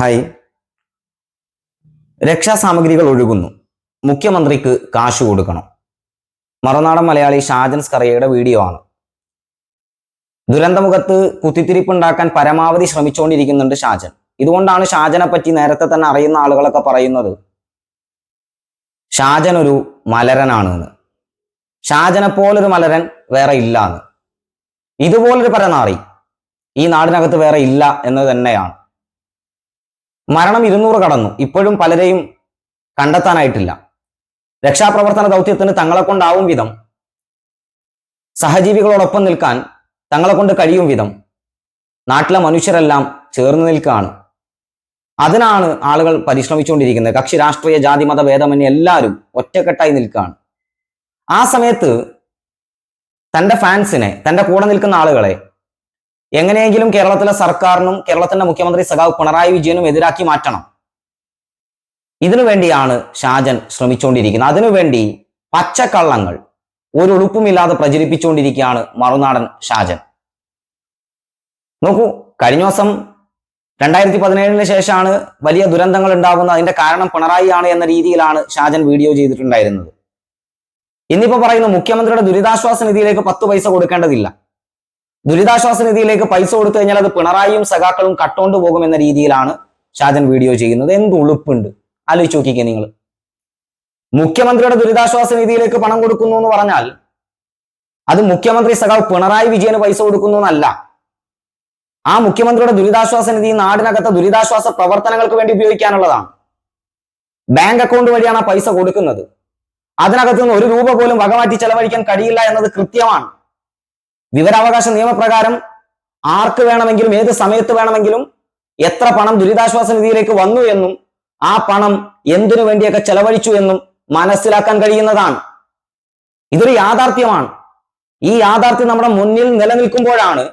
Hi രക്ഷാസാമഗ്രികൾ ഒഴുകുന്നു. മുഖ്യമന്ത്രിക്ക് കാശ് കൊടുക്കണം. മറുനാടൻ മലയാളി ഷാജൻ സ്കറിയയുടെ വീഡിയോ ആണ്. ദുരന്തമുഖത്ത് കുത്തിത്തിരിപ്പുണ്ടാക്കാൻ പരമാവധി ശ്രമിച്ചുകൊണ്ടിരിക്കുന്നുണ്ട് ഷാജൻ. ഇതുകൊണ്ടാണ് ഷാജനെ പറ്റി നേരത്തെ തന്നെ അറിയുന്ന ആളുകളൊക്കെ പറയുന്നത്. ഷാജൻ ഒരു മലരനാണ് ഷാജനെ പോലൊരു മലരൻ വേറെ ഇല്ല എന്ന് ഇതുപോലൊരു പരനാറി ഈ നാടിനകത്ത് വേറെ ഇല്ല എന്ന് തന്നെയാണ്. മരണം ഇരുന്നൂറ് കടന്നു. ഇപ്പോഴും പലരെയും കണ്ടെത്താനായിട്ടില്ല. രക്ഷാപ്രവർത്തന ദൗത്യത്തിന് തങ്ങളെ കൊണ്ടാവും വിധം. സഹജീവികളോടൊപ്പം നിൽക്കാൻ തങ്ങളെ കൊണ്ട് കഴിയും വിധം. നാട്ടിലെ മനുഷ്യരെല്ലാം ചേർന്ന് നിൽക്കുകയാണ്. അതിനാണ് ആളുകൾ പരിശ്രമിച്ചുകൊണ്ടിരിക്കുന്നത്. കക്ഷി രാഷ്ട്രീയ ജാതി മത ഭേദമന്യേ എല്ലാവരും ഒറ്റക്കെട്ടായി നിൽക്കുകയാണ്. ആ സമയത്ത് തന്റെ ഫാൻസിനെ തന്റെ കൂടെ നിൽക്കുന്ന ആളുകളെ എങ്ങനെയെങ്കിലും കേരളത്തിലെ സർക്കാരിനും കേരളത്തിന്റെ മുഖ്യമന്ത്രി സഖാവ് പിണറായി വിജയനും എതിരാക്കി മാറ്റണം. ഇതിനു വേണ്ടിയാണ് ഷാജൻ ശ്രമിച്ചുകൊണ്ടിരിക്കുന്നത്. അതിനുവേണ്ടി പച്ചക്കള്ളങ്ങൾ ഒരു ഉളുപ്പുമില്ലാതെ പ്രചരിപ്പിച്ചുകൊണ്ടിരിക്കുകയാണ് മറുനാടൻ ഷാജൻ. നോക്കൂ കഴിഞ്ഞ ദിവസം രണ്ടായിരത്തി പതിനേഴിന് ശേഷമാണ് വലിയ ദുരന്തങ്ങൾ ഉണ്ടാകുന്നത്. അതിന്റെ കാരണം പിണറായി ആണ് എന്ന രീതിയിലാണ് ഷാജൻ വീഡിയോ ചെയ്തിട്ടുണ്ടായിരുന്നത്. ഇന്നിപ്പോ പറയുന്നു മുഖ്യമന്ത്രിയുടെ ദുരിതാശ്വാസ നിധിയിലേക്ക് പത്ത് പൈസ കൊടുക്കേണ്ടതില്ല. ദുരിതാശ്വാസ നിധിയിലേക്ക് പൈസ കൊടുത്തു കഴിഞ്ഞാൽ അത് പിണറായിയും സഖാക്കളും കട്ടോണ്ട് പോകും എന്ന രീതിയിലാണ് ഷാജൻ വീഡിയോ ചെയ്യുന്നത്. എന്ത് ഉളുപ്പുണ്ട്? ആലോചിച്ച് നോക്കിക്കേ നിങ്ങൾ. മുഖ്യമന്ത്രിയുടെ ദുരിതാശ്വാസ നിധിയിലേക്ക് പണം കൊടുക്കുന്നു എന്ന് പറഞ്ഞാൽ അത് മുഖ്യമന്ത്രി സഖാവ് പിണറായി വിജയന് പൈസ കൊടുക്കുന്നു എന്നല്ല. ആ മുഖ്യമന്ത്രിയുടെ ദുരിതാശ്വാസ നിധി നാടിനകത്തെ ദുരിതാശ്വാസ പ്രവർത്തനങ്ങൾക്ക് വേണ്ടി ഉപയോഗിക്കാനുള്ളതാണ്. ബാങ്ക് അക്കൗണ്ട് വഴിയാണ് ആ പൈസ കൊടുക്കുന്നത്. അതിനകത്ത് നിന്ന് ഒരു രൂപ പോലും വകമാറ്റി ചെലവഴിക്കാൻ കഴിയില്ല എന്നത് കൃത്യമാണ്. വിവരാവകാശ നിയമപ്രകാരം ആർക്ക് വേണമെങ്കിലും ഏത് സമയത്ത് വേണമെങ്കിലും എത്ര പണം ദുരിതാശ്വാസ നിധിയിലേക്ക് വന്നു എന്നും ആ പണം എന്തിനു വേണ്ടിയൊക്കെ ചെലവഴിച്ചു എന്നും മനസ്സിലാക്കാൻ കഴിയുന്നതാണ്. ഇതൊരു യാഥാർത്ഥ്യമാണ്. ഈ യാഥാർത്ഥ്യം നമ്മുടെ മുന്നിൽ നിലനിൽക്കുമ്പോഴാണ്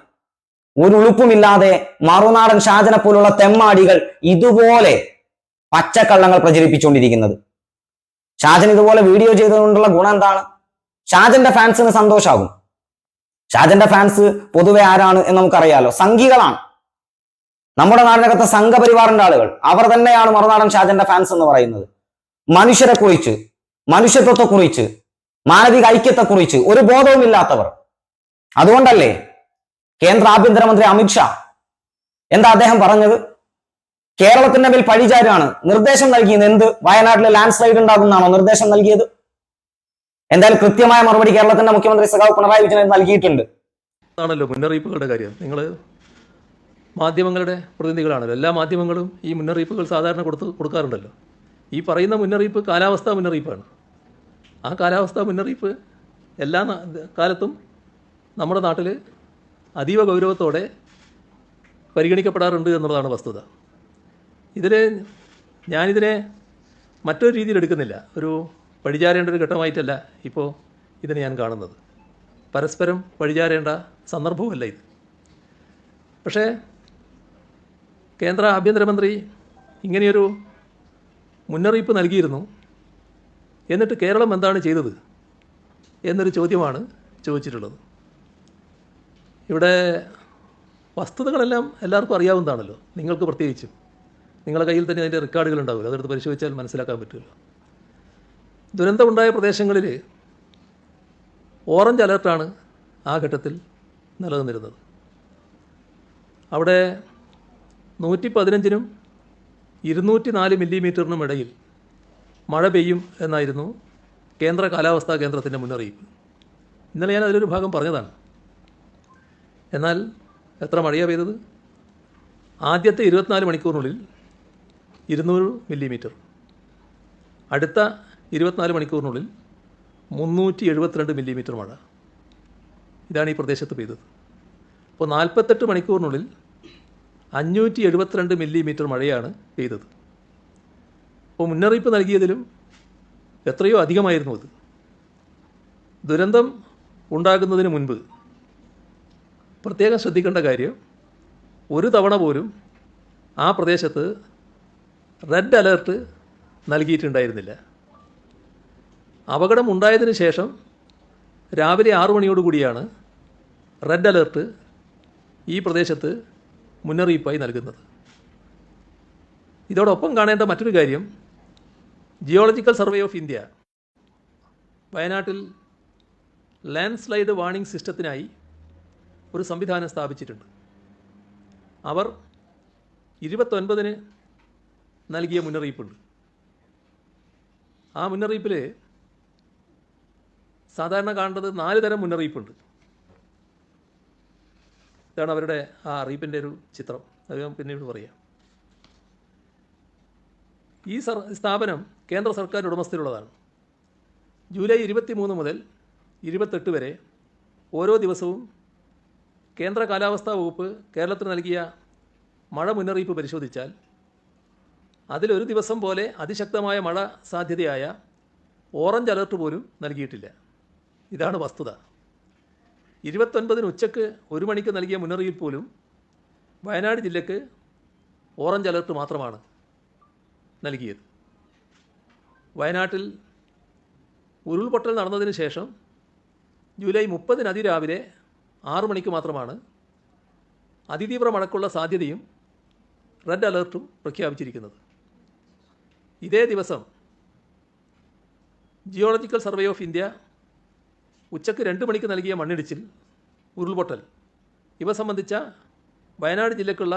ഒരു ഉളുപ്പുമില്ലാതെ മറുനാടൻ ഷാജനെ പോലുള്ള തെമ്മാടികൾ ഇതുപോലെ പച്ചക്കള്ളങ്ങൾ പ്രചരിപ്പിച്ചുകൊണ്ടിരിക്കുന്നത്. ഷാജൻ ഇതുപോലെ വീഡിയോ ചെയ്തുകൊണ്ടുള്ള ഗുണം എന്താണ്? ഷാജന്റെ ഫാൻസിന് സന്തോഷാകും. ഷാജന്റെ ഫാൻസ് പൊതുവെ ആരാണ് എന്ന് നമുക്കറിയാലോ. സംഘികളാണ്. നമ്മുടെ നാടിനകത്തെ സംഘപരിവാറിന്റെ ആളുകൾ. അവർ തന്നെയാണ് മറുനാടൻ ഷാജന്റെ ഫാൻസ് എന്ന് പറയുന്നത്. മനുഷ്യരെ കുറിച്ച് മനുഷ്യത്വത്തെ കുറിച്ച് മാനവിക ഐക്യത്തെ കുറിച്ച് ഒരു ബോധവുമില്ലാത്തവർ അതുകൊണ്ടല്ലേ കേന്ദ്ര ആഭ്യന്തരമന്ത്രി അമിത്ഷാ എന്താ അദ്ദേഹം പറഞ്ഞത്? കേരളത്തിന്റെ മേൽ പഴിചാരാണ് നിർദ്ദേശം നൽകിയത് എന്ത്? വയനാട്ടിലെ ലാൻഡ് സ്ലൈഡ് ഉണ്ടാകുന്നതാണോ നിർദ്ദേശം നൽകിയത്? എന്തായാലും കൃത്യമായ മറുപടി കേരളത്തിന്റെ മുഖ്യമന്ത്രി സഖാവ് പിണറായി വിജയൻ നൽകിയിട്ടുണ്ട്. ആണല്ലോ മുന്നറിയിപ്പുകളുടെ കാര്യം. നിങ്ങൾ മാധ്യമങ്ങളുടെ പ്രതിനിധികളാണല്ലോ. എല്ലാ മാധ്യമങ്ങളും ഈ മുന്നറിയിപ്പുകൾ സാധാരണ കൊടുത്ത് കൊടുക്കാറുണ്ടല്ലോ. ഈ പറയുന്ന മുന്നറിയിപ്പ് കാലാവസ്ഥാ മുന്നറിയിപ്പാണ്. ആ കാലാവസ്ഥാ മുന്നറിയിപ്പ് എല്ലാ കാലത്തും നമ്മുടെ നാട്ടിൽ അതീവ ഗൗരവത്തോടെ പരിഗണിക്കപ്പെടാറുണ്ട് എന്നുള്ളതാണ് വസ്തുത. ഇതിൽ ഞാനിതിനെ മറ്റൊരു രീതിയിൽ എടുക്കുന്നില്ല ഒരു പഴിചാരേണ്ട ഒരു ഘട്ടമായിട്ടല്ല ഇപ്പോൾ ഇതിനെ ഞാൻ കാണുന്നത്. പരസ്പരം വഴിചാരേണ്ട സന്ദർഭവുമല്ല ഇത്. പക്ഷേ കേന്ദ്ര ആഭ്യന്തരമന്ത്രി ഇങ്ങനെയൊരു മുന്നറിയിപ്പ് നൽകിയിരുന്നു. എന്നിട്ട് കേരളം എന്താണ് ചെയ്തത് എന്നൊരു ചോദ്യമാണ് ചോദിച്ചിട്ടുള്ളത്. ഇവിടെ വസ്തുതകളെല്ലാം എല്ലാവർക്കും അറിയാവുന്നതാണല്ലോ. നിങ്ങൾക്ക് പ്രത്യേകിച്ചും. നിങ്ങളുടെ കയ്യിൽ തന്നെ അതിന്റെ റെക്കോർഡുകൾ ഉണ്ടാവില്ല അതെടുത്ത് പരിശോധിച്ചാൽ മനസ്സിലാക്കാൻ പറ്റുമല്ലോ. ദുരന്തമുണ്ടായ പ്രദേശങ്ങളിൽ ഓറഞ്ച് അലർട്ടാണ് ആ ഘട്ടത്തിൽ നിലനിന്നിരുന്നത്. അവിടെ നൂറ്റി പതിനഞ്ചിനും ഇരുന്നൂറ്റി നാല് മില്ലിമീറ്ററിനും ഇടയിൽ മഴ പെയ്യും എന്നായിരുന്നു കേന്ദ്ര കാലാവസ്ഥാ കേന്ദ്രത്തിന്റെ മുന്നറിയിപ്പ്. ഇന്നലെ ഞാൻ അതിലൊരു ഭാഗം പറഞ്ഞതാണ്. എന്നാൽ എത്ര മഴയാണ് പെയ്തത്? ആദ്യത്തെ ഇരുപത്തിനാല് മണിക്കൂറിനുള്ളിൽ ഇരുന്നൂറ് മില്ലിമീറ്റർ. അടുത്ത ഇരുപത്തിനാല് മണിക്കൂറിനുള്ളിൽ മുന്നൂറ്റി എഴുപത്തിരണ്ട് മില്ലിമീറ്റർ മഴ. ഇതാണ് ഈ പ്രദേശത്ത് പെയ്തത്. അപ്പോൾ നാൽപ്പത്തെട്ട് മണിക്കൂറിനുള്ളിൽ അഞ്ഞൂറ്റി എഴുപത്തിരണ്ട് മില്ലിമീറ്റർ മഴയാണ് പെയ്തത്. അപ്പോൾ മുന്നറിയിപ്പ് നൽകിയതിലും എത്രയോ അധികമായിരുന്നു അത്. ദുരന്തം ഉണ്ടാകുന്നതിന് മുൻപ് പ്രത്യേകം ശ്രദ്ധിക്കേണ്ട കാര്യം ഒരു തവണ പോലും ആ പ്രദേശത്ത് റെഡ് അലേർട്ട് നൽകിയിട്ടുണ്ടായിരുന്നില്ല. അപകടം ഉണ്ടായതിന് ശേഷം രാവിലെ ആറു മണിയോടുകൂടിയാണ് റെഡ് അലേർട്ട് ഈ പ്രദേശത്ത് മുന്നറിയിപ്പായി നൽകുന്നത്. ഇതോടൊപ്പം കാണേണ്ട മറ്റൊരു കാര്യം ജിയോളജിക്കൽ സർവേ ഓഫ് ഇന്ത്യ വയനാട്ടിൽ ലാൻഡ് സ്ലൈഡ് വാർണിംഗ് സിസ്റ്റത്തിനായി ഒരു സംവിധാനം സ്ഥാപിച്ചിട്ടുണ്ട്. അവർ ഇരുപത്തൊൻപതിന് നൽകിയ മുന്നറിയിപ്പുണ്ട്. ആ മുന്നറിയിപ്പിൽ സാധാരണ കാണേണ്ടത് നാല് തരം മുന്നറിയിപ്പുണ്ട്. ഇതാണ് അവരുടെ ആ അറിയിപ്പിന്റെ ഒരു ചിത്രം. അത് പിന്നീട് പറയാം. ഈ സർ സ്ഥാപനം കേന്ദ്ര സർക്കാർ ഉടമസ്ഥയിലുള്ളതാണ് ജൂലൈ ഇരുപത്തി മൂന്ന് മുതൽ ഇരുപത്തെട്ട് വരെ ഓരോ ദിവസവും കേന്ദ്ര കാലാവസ്ഥാ വകുപ്പ് കേരളത്തിന് നൽകിയ മഴ മുന്നറിയിപ്പ് പരിശോധിച്ചാൽ അതിലൊരു ദിവസം പോലെ അതിശക്തമായ മഴ സാധ്യതയായ ഓറഞ്ച് അലർട്ട് പോലും നൽകിയിട്ടില്ല. ഇതാണ് വസ്തുത. ഇരുപത്തൊൻപതിന് ഉച്ചയ്ക്ക് ഒരു മണിക്ക് നൽകിയ മുന്നറിയിപ്പ് പോലും വയനാട് ജില്ലയ്ക്ക് ഓറഞ്ച് അലർട്ട് മാത്രമാണ് നൽകിയത്. വയനാട്ടിൽ ഉരുൾപൊട്ടൽ നടന്നതിന് ശേഷം ജൂലൈ മുപ്പതിന് അതിരാവിലെ ആറു മണിക്ക് മാത്രമാണ് അതിതീവ്ര മഴക്കുള്ള സാധ്യതയും റെഡ് അലർട്ടും പ്രഖ്യാപിച്ചിരിക്കുന്നത്. ഇതേ ദിവസം ജിയോളജിക്കൽ സർവേ ഓഫ് ഇന്ത്യ ഉച്ചയ്ക്ക് രണ്ട് മണിക്ക് നൽകിയ മണ്ണിടിച്ചിൽ ഉരുൾപൊട്ടൽ. ഇവ സംബന്ധിച്ച വയനാട് ജില്ലക്കുള്ള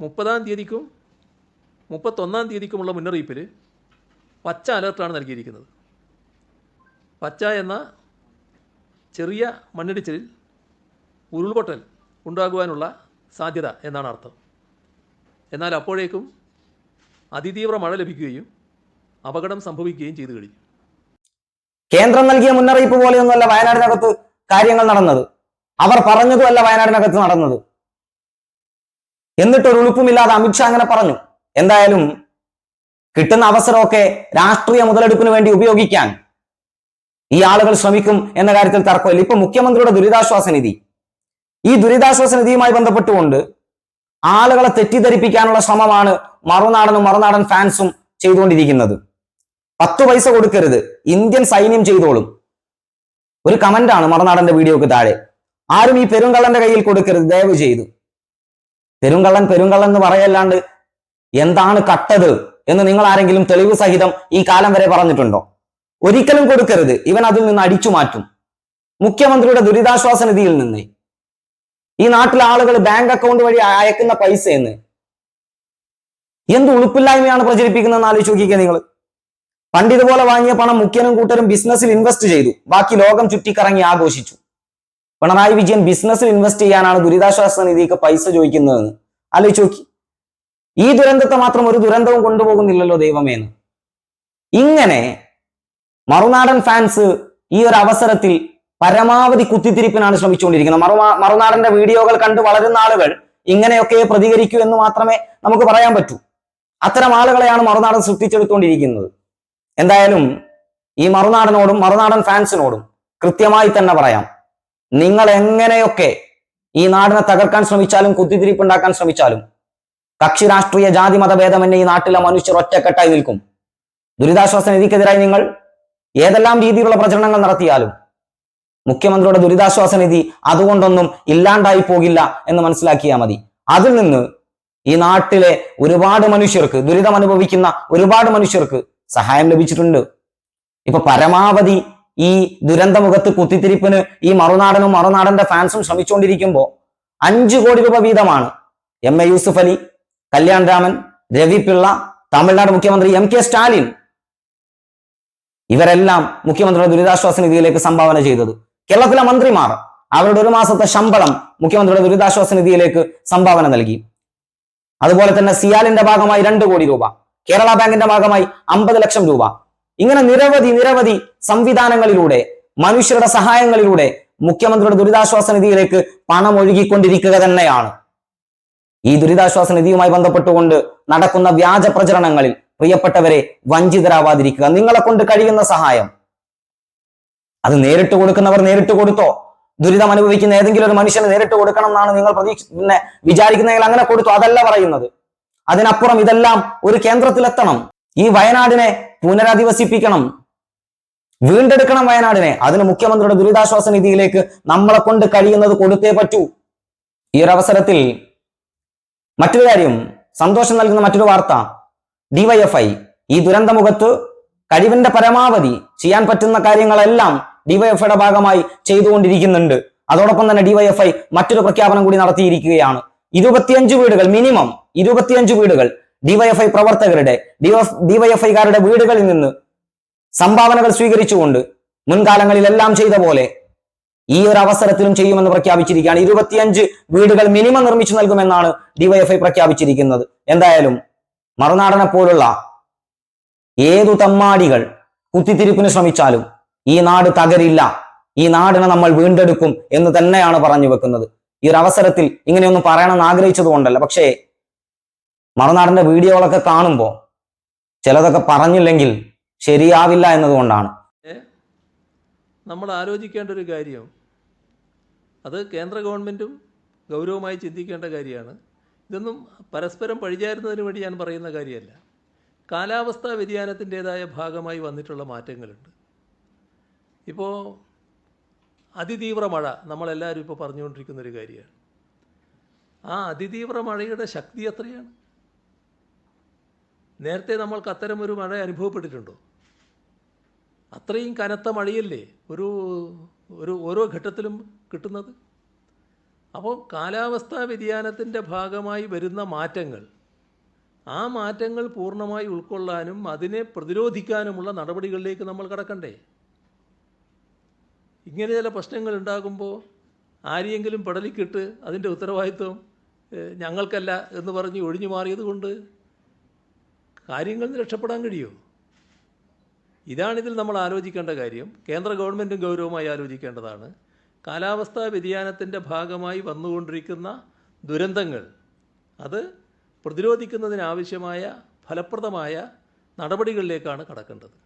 മുപ്പതാം തീയതിക്കും മുപ്പത്തൊന്നാം തീയതിക്കുമുള്ള മുന്നറിയിപ്പിൽ പച്ച അലർട്ടാണ് നൽകിയിരിക്കുന്നത്. പച്ച എന്ന ചെറിയ മണ്ണിടിച്ചിലിൽ ഉരുൾപൊട്ടൽ ഉണ്ടാകുവാനുള്ള സാധ്യത എന്നാണ് അർത്ഥം. എന്നാൽ അപ്പോഴേക്കും അതിതീവ്ര മഴ ലഭിക്കുകയും അപകടം സംഭവിക്കുകയും ചെയ്തു കഴിഞ്ഞു. കേന്ദ്രം നൽകിയ മുന്നറിയിപ്പ് പോലെയൊന്നുമല്ല വയനാടിനകത്ത് കാര്യങ്ങൾ നടന്നത്. അവർ പറഞ്ഞതുമല്ല വയനാടിനകത്ത് നടന്നത്. എന്നിട്ട് ഒരു ഉളുപ്പുമില്ലാതെ അമിത്ഷാ അങ്ങനെ പറഞ്ഞു. എന്തായാലും കിട്ടുന്ന അവസരമൊക്കെ രാഷ്ട്രീയ മുതലെടുപ്പിന് വേണ്ടി ഉപയോഗിക്കാൻ ഈ ആളുകൾ ശ്രമിക്കും എന്ന കാര്യത്തിൽ തർക്കമില്ല. ഇപ്പൊ മുഖ്യമന്ത്രിയുടെ ദുരിതാശ്വാസ നിധി. ഈ ദുരിതാശ്വാസ നിധിയുമായി ബന്ധപ്പെട്ടുകൊണ്ട് ആളുകളെ തെറ്റിദ്ധരിപ്പിക്കാനുള്ള ശ്രമമാണ് മറുനാടനും മറുനാടൻ ഫാൻസും ചെയ്തുകൊണ്ടിരിക്കുന്നത്. പത്ത് പൈസ കൊടുക്കരുത്. ഇന്ത്യൻ സൈന്യം ചെയ്തോളും. ഒരു കമന്റാണ് മറനാടന്റെ വീഡിയോക്ക് താഴെ. ആരും ഈ പെരുങ്കള്ളന്റെ കയ്യിൽ കൊടുക്കരുത് ദയവ് ചെയ്തു. പെരുങ്കള്ളൻ പെരുങ്കള്ളൻ എന്ന് പറയല്ലാണ്ട് എന്താണ് കട്ടത് എന്ന് നിങ്ങൾ ആരെങ്കിലും തെളിവ് സഹിതം ഈ കാലം വരെ പറഞ്ഞിട്ടുണ്ടോ? ഒരിക്കലും കൊടുക്കരുത്. ഇവൻ അതിൽ നിന്ന് അടിച്ചു മാറ്റും. മുഖ്യമന്ത്രിയുടെ ദുരിതാശ്വാസ നിധിയിൽ നിന്ന്. ഈ നാട്ടിലെ ആളുകൾ ബാങ്ക് അക്കൗണ്ട് വഴി അയക്കുന്ന പൈസ എന്ന്. എന്ത് ഉളുപ്പില്ലായ്മയാണ് പ്രചരിപ്പിക്കുന്നതെന്ന് ആലോചിച്ച് നോക്കിക്കുക നിങ്ങൾ. പണ്ട് ഇതുപോലെ വാങ്ങിയ പണം മുഖ്യനും കൂട്ടരും ബിസിനസ്സിൽ ഇൻവെസ്റ്റ് ചെയ്തു. ബാക്കി ലോകം ചുറ്റിക്കറങ്ങി ആഘോഷിച്ചു. പിണറായി വിജയൻ ബിസിനസ്സിൽ ഇൻവെസ്റ്റ് ചെയ്യാനാണ് ദുരിതാശ്വാസ നിധിക്ക് പൈസ ചോദിക്കുന്നതെന്ന്. ആലോചിച്ച് നോക്കി. ഈ ദുരന്തത്തെ മാത്രം ഒരു ദുരന്തവും കൊണ്ടുപോകുന്നില്ലല്ലോ ദൈവമേന്ന് ഇങ്ങനെ മറുനാടൻ ഫാൻസ് ഈ ഒരു അവസരത്തിൽ പരമാവധി കുത്തിത്തിരിപ്പിനാണ് ശ്രമിച്ചുകൊണ്ടിരിക്കുന്നത്. മറു മറുനാടന്റെ വീഡിയോകൾ കണ്ട് വളരുന്ന ആളുകൾ ഇങ്ങനെയൊക്കെ പ്രതികരിക്കൂ എന്ന് മാത്രമേ നമുക്ക് പറയാൻ പറ്റൂ. അത്തരം ആളുകളെയാണ് മറുനാടൻ സൃഷ്ടിച്ചെടുത്തുകൊണ്ടിരിക്കുന്നത് എന്തായാലും ഈ മറുനാടനോടും മറുനാടൻ ഫാൻസിനോടും കൃത്യമായി തന്നെ പറയാം. നിങ്ങൾ എങ്ങനെയൊക്കെ ഈ നാടിനെ തകർക്കാൻ ശ്രമിച്ചാലും കുത്തിത്തിരിപ്പുണ്ടാക്കാൻ ശ്രമിച്ചാലും കക്ഷി രാഷ്ട്രീയ ജാതി മതഭേദമന്യേ ഈ നാട്ടിലെ മനുഷ്യർ ഒറ്റക്കെട്ടായി നിൽക്കും. ദുരിതാശ്വാസ നിധിക്കെതിരായി നിങ്ങൾ ഏതെല്ലാം രീതിയിലുള്ള പ്രചരണങ്ങൾ നടത്തിയാലും മുഖ്യമന്ത്രിയുടെ ദുരിതാശ്വാസ നിധി അതുകൊണ്ടൊന്നും ഇല്ലാണ്ടായി പോകില്ല എന്ന് മനസ്സിലാക്കിയാൽ മതി. അതിൽ നിന്ന് ഈ നാട്ടിലെ ഒരുപാട് മനുഷ്യർക്ക് ദുരിതം അനുഭവിക്കുന്ന ഒരുപാട് മനുഷ്യർക്ക് സഹായം ലഭിച്ചിട്ടുണ്ട്. ഇപ്പൊ പരമാവധി ഈ ദുരന്തമുഖത്ത് കുത്തിത്തിരിപ്പിന് ഈ മറുനാടനും മറുനാടന്റെ ഫാൻസും ശ്രമിച്ചുകൊണ്ടിരിക്കുമ്പോൾ അഞ്ചു കോടി രൂപ വീതമാണ് എം എ യൂസുഫ് അലി കല്യാൺ രാമൻ രവി പിള്ള തമിഴ്നാട് മുഖ്യമന്ത്രി എം കെ സ്റ്റാലിൻ ഇവരെല്ലാം മുഖ്യമന്ത്രിയുടെ ദുരിതാശ്വാസ നിധിയിലേക്ക് സംഭാവന ചെയ്തത്. കേരളത്തിലെ മന്ത്രിമാർ അവരുടെ ഒരു മാസത്തെ ശമ്പളം മുഖ്യമന്ത്രിയുടെ ദുരിതാശ്വാസ നിധിയിലേക്ക് സംഭാവന നൽകി. അതുപോലെ തന്നെ സിയാലിന്റെ ഭാഗമായി രണ്ട് കോടി രൂപ. കേരള ബാങ്കിന്റെ ഭാഗമായി അമ്പത് ലക്ഷം രൂപ. ഇങ്ങനെ നിരവധി നിരവധി സംവിധാനങ്ങളിലൂടെ മനുഷ്യരുടെ സഹായങ്ങളിലൂടെ മുഖ്യമന്ത്രിയുടെ ദുരിതാശ്വാസ നിധിയിലേക്ക് പണം ഒഴുകിക്കൊണ്ടിരിക്കുക തന്നെയാണ്. ഈ ദുരിതാശ്വാസ നിധിയുമായി ബന്ധപ്പെട്ടുകൊണ്ട് നടക്കുന്ന വ്യാജ പ്രചരണങ്ങളിൽ പ്രിയപ്പെട്ടവരെ വഞ്ചിതരാവാതിരിക്കുക. നിങ്ങളെ കൊണ്ട് കഴിയുന്ന സഹായം. അത് നേരിട്ട് കൊടുക്കുന്നവർ നേരിട്ട് കൊടുത്തോ? ദുരിതം അനുഭവിക്കുന്ന ഏതെങ്കിലും ഒരു മനുഷ്യന് നേരിട്ട് കൊടുക്കണം എന്നാണ് നിങ്ങൾ പ്രതീക്ഷ പിന്നെ വിചാരിക്കുന്നെങ്കിൽ അങ്ങനെ കൊടുത്തു? അതല്ല പറയുന്നത്. അതിനപ്പുറം ഇതെല്ലാം ഒരു കേന്ദ്രത്തിലെത്തണം. ഈ വയനാടിനെ പുനരധിവസിപ്പിക്കണം. വീണ്ടെടുക്കണം വയനാടിനെ. അതിന് മുഖ്യമന്ത്രിയുടെ ദുരിതാശ്വാസ നിധിയിലേക്ക് നമ്മളെ കൊണ്ട് കഴിയുന്നത് കൊടുത്തേ പറ്റൂ. ഈ ഒരു അവസരത്തിൽ മറ്റൊരു കാര്യം സന്തോഷം നൽകുന്ന മറ്റൊരു വാർത്ത. ഡിവൈഎഫ്ഐ ഈ ദുരന്തമുഖത്ത് കഴിവിന്റെ പരമാവധി ചെയ്യാൻ പറ്റുന്ന കാര്യങ്ങളെല്ലാം ഡിവൈഎഫ്ഐയുടെ ഭാഗമായി ചെയ്തുകൊണ്ടിരിക്കുന്നുണ്ട്. അതോടൊപ്പം തന്നെ ഡിവൈഎഫ്ഐ മറ്റൊരു പ്രഖ്യാപനം കൂടി നടത്തിയിരിക്കുകയാണ്. ഇരുപത്തിയഞ്ച് വീടുകൾ മിനിമം ഇരുപത്തിയഞ്ച് വീടുകൾ ഡിവൈഎഫ്ഐ പ്രവർത്തകരുടെ ഡിവൈഎഫ്ഐക്കാരുടെ വീടുകളിൽ നിന്ന് സംഭാവനകൾ സ്വീകരിച്ചുകൊണ്ട് മുൻകാലങ്ങളിലെല്ലാം ചെയ്ത പോലെ ഈ ഒരു അവസരത്തിലും ചെയ്യുമെന്ന് പ്രഖ്യാപിച്ചിരിക്കുകയാണ്. ഇരുപത്തിയഞ്ച് വീടുകൾ മിനിമം നിർമ്മിച്ചു നൽകുമെന്നാണ് ഡിവൈഎഫ്ഐ പ്രഖ്യാപിച്ചിരിക്കുന്നത്. എന്തായാലും മറുനാടനെ പോലുള്ള ഏതു തമ്മാടികൾ കുത്തിത്തിരിപ്പിന് ശ്രമിച്ചാലും ഈ നാട് തകരില്ല ഈ നാടിനെ നമ്മൾ വീണ്ടെടുക്കും എന്ന് തന്നെയാണ് പറഞ്ഞു വെക്കുന്നത്. ഈ ഒരു അവസരത്തിൽ ഇങ്ങനെയൊന്നും പറയണമെന്ന് ആഗ്രഹിച്ചത് കൊണ്ടല്ല പക്ഷേ മറുനാടിന്റെ വീഡിയോകളൊക്കെ കാണുമ്പോൾ ചിലതൊക്കെ പറഞ്ഞില്ലെങ്കിൽ ശരിയാവില്ല എന്നതുകൊണ്ടാണ്. നമ്മൾ ആലോചിക്കേണ്ട ഒരു കാര്യം അത് കേന്ദ്ര ഗവൺമെന്റും ഗൗരവമായി ചിന്തിക്കേണ്ട കാര്യമാണ്. ഇതൊന്നും പരസ്പരം പഴിചാരുന്നതിന് വേണ്ടി ഞാൻ പറയുന്ന കാര്യമല്ല. കാലാവസ്ഥാ വ്യതിയാനത്തിന്റേതായ ഭാഗമായി വന്നിട്ടുള്ള മാറ്റങ്ങളുണ്ട്. ഇപ്പോൾ അതിതീവ്ര മഴ നമ്മളെല്ലാവരും ഇപ്പോൾ പറഞ്ഞുകൊണ്ടിരിക്കുന്ന ഒരു കാര്യമാണ്. ആ അതിതീവ്ര മഴയുടെ ശക്തി എത്രയാണ്? നേരത്തെ നമ്മൾക്ക് അത്തരം ഒരു മഴ അനുഭവപ്പെട്ടിട്ടുണ്ടോ? അത്രയും കനത്ത മഴയല്ലേ ഒരു ഒരു ഓരോ ഘട്ടത്തിലും കിട്ടുന്നത്? അപ്പോൾ കാലാവസ്ഥാ വ്യതിയാനത്തിന്റെ ഭാഗമായി വരുന്ന മാറ്റങ്ങൾ ആ മാറ്റങ്ങൾ പൂർണമായി ഉൾക്കൊള്ളാനും അതിനെ പ്രതിരോധിക്കാനുമുള്ള നടപടികളിലേക്ക് നമ്മൾ കടക്കണ്ടേ? ഇങ്ങനെ ചില പ്രശ്നങ്ങൾ ഉണ്ടാകുമ്പോൾ ആരെയെങ്കിലും പടലിക്കിട്ട് അതിന്റെ ഉത്തരവാദിത്വം ഞങ്ങൾക്കല്ല എന്ന് പറഞ്ഞ് ഒഴിഞ്ഞു മാറിയത് കൊണ്ട് കാര്യങ്ങളിൽ നിന്ന് രക്ഷപ്പെടാൻ കഴിയുമോ ഇതാണിതിൽ നമ്മൾ ആലോചിക്കേണ്ട കാര്യം. കേന്ദ്ര ഗവൺമെന്റും ഗൗരവമായി ആലോചിക്കേണ്ടതാണ്. കാലാവസ്ഥാ വ്യതിയാനത്തിന്റെ ഭാഗമായി വന്നുകൊണ്ടിരിക്കുന്ന ദുരന്തങ്ങൾ അത് പ്രതിരോധിക്കുന്നതിനാവശ്യമായ ഫലപ്രദമായ നടപടികളിലേക്കാണ് കടക്കേണ്ടത്.